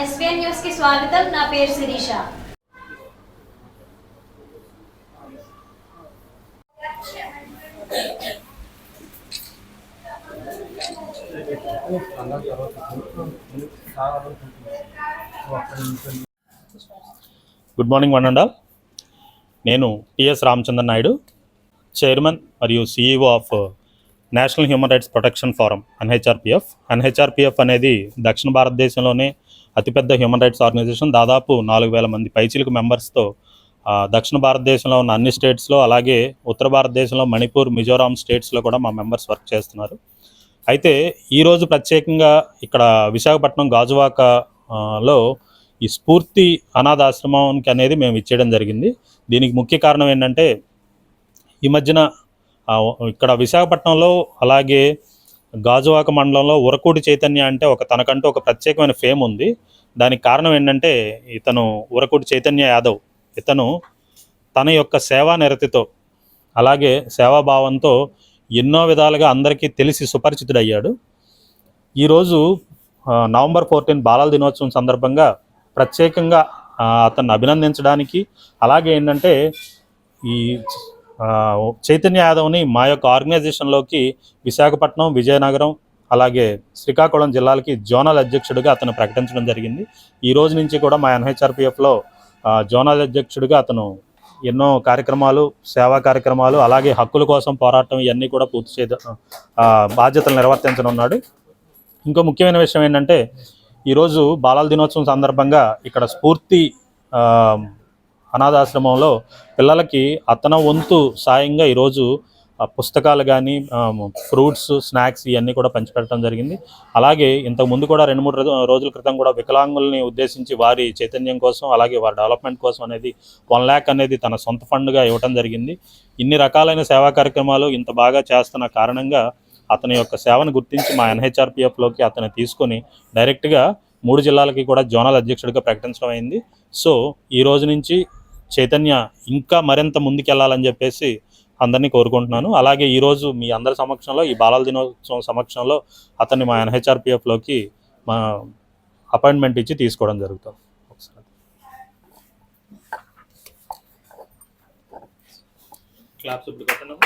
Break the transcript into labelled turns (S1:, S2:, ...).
S1: SBN న్యూస్కి స్వాగతం. నా పేరు Sirisha.
S2: Good morning one and all. నేను టిఎస్ రామచంద్ర నాయుడు చైర్మన్ మరియు CEO of national human rights protection forum NHRPF NHRPF అనేది దక్షిణ భారతదేశంలోనే అతిపెద్ద హ్యూమన్ రైట్స్ ఆర్గనైజేషన్ దాదాపు నాలుగు వేల మంది పైచిలకు మెంబర్స్తో దక్షిణ భారతదేశంలో ఉన్న అన్ని స్టేట్స్లో అలాగే ఉత్తర భారతదేశంలో మణిపూర్ మిజోరాం స్టేట్స్లో కూడా మా మెంబర్స్ వర్క్ చేస్తున్నారు. అయితే ఈరోజు ప్రత్యేకంగా ఇక్కడ విశాఖపట్నం గాజువాకలో ఈ స్ఫూర్తి అనాథాశ్రమానికి అనేది మేము ఇచ్చేయడం జరిగింది. దీనికి ముఖ్య కారణం ఏంటంటే ఈ మధ్యన ఇక్కడ విశాఖపట్నంలో అలాగే గాజువాక మండలంలో ఉరకూడి చైతన్య అంటే ఒక తనకంటూ ఒక ప్రత్యేకమైన ఫేమ్ ఉంది. దానికి కారణం ఏంటంటే ఇతను ఉరకూడి చైతన్య యాదవ్. ఇతను తన యొక్క సేవా నిరతితో అలాగే సేవాభావంతో ఎన్నో విధాలుగా అందరికీ తెలిసి సుపరిచితుడయ్యాడు. ఈరోజు నవంబర్ ఫోర్టీన్ బాలల దినోత్సవం సందర్భంగా ప్రత్యేకంగా అతన్ని అభినందించడానికి అలాగే ఏంటంటే ఈ చైతన్య యాదవ్ని మా యొక్క ఆర్గనైజేషన్లోకి విశాఖపట్నం విజయనగరం అలాగే శ్రీకాకుళం జిల్లాలకి జోనల్ అధ్యక్షుడిగా అతను ప్రకటించడం జరిగింది. ఈ రోజు నుంచి కూడా మా ఎన్హెచ్ఆర్పిఎఫ్లో జోనల్ అధ్యక్షుడిగా అతను ఎన్నో కార్యక్రమాలు సేవా కార్యక్రమాలు అలాగే హక్కుల కోసం పోరాటం ఇవన్నీ కూడా పూర్తి చే బాధ్యతలు నిర్వర్తించనున్నాడు. ఇంకో ముఖ్యమైన విషయం ఏంటంటే ఈరోజు బాలల దినోత్సవం సందర్భంగా ఇక్కడ స్ఫూర్తి అనాథాశ్రమంలో పిల్లలకి అతన వంతు సాయంగా ఈరోజు పుస్తకాలు కానీ ఫ్రూట్స్ స్నాక్స్ ఇవన్నీ కూడా పంచిపెట్టడం జరిగింది. అలాగే ఇంతకు ముందు కూడా రెండు మూడు రోజుల క్రితం కూడా వికలాంగుల్ని ఉద్దేశించి వారి చైతన్యం కోసం అలాగే వారి డెవలప్మెంట్ కోసం అనేది వన్ ల్యాక్ అనేది తన సొంత ఫండ్గా ఇవ్వడం జరిగింది. ఇన్ని రకాలైన సేవా కార్యక్రమాలు ఇంత బాగా చేస్తున్న కారణంగా అతని యొక్క సేవను గుర్తించి మా ఎన్హెచ్ఆర్పిఎఫ్లోకి అతను తీసుకొని డైరెక్ట్గా మూడు జిల్లాలకి కూడా జోనల్ అధ్యక్షుడిగా ప్రకటించడం అయింది. సో ఈ రోజు నుంచి చైతన్య ఇంకా మరింత ముందుకెళ్ళాలని చెప్పేసి అందరినీ కోరుకుంటున్నాను. అలాగే ఈరోజు మీ అందరి సమక్షంలో ఈ బాలల దినోత్సవం సమక్షంలో అతన్ని మా ఎన్హెచ్ఆర్పిఎఫ్లోకి మా అపాయింట్మెంట్ ఇచ్చి తీసుకోవడం జరుగుతుంది ఒకసారి. క్లాప్స్ ఇప్పుడు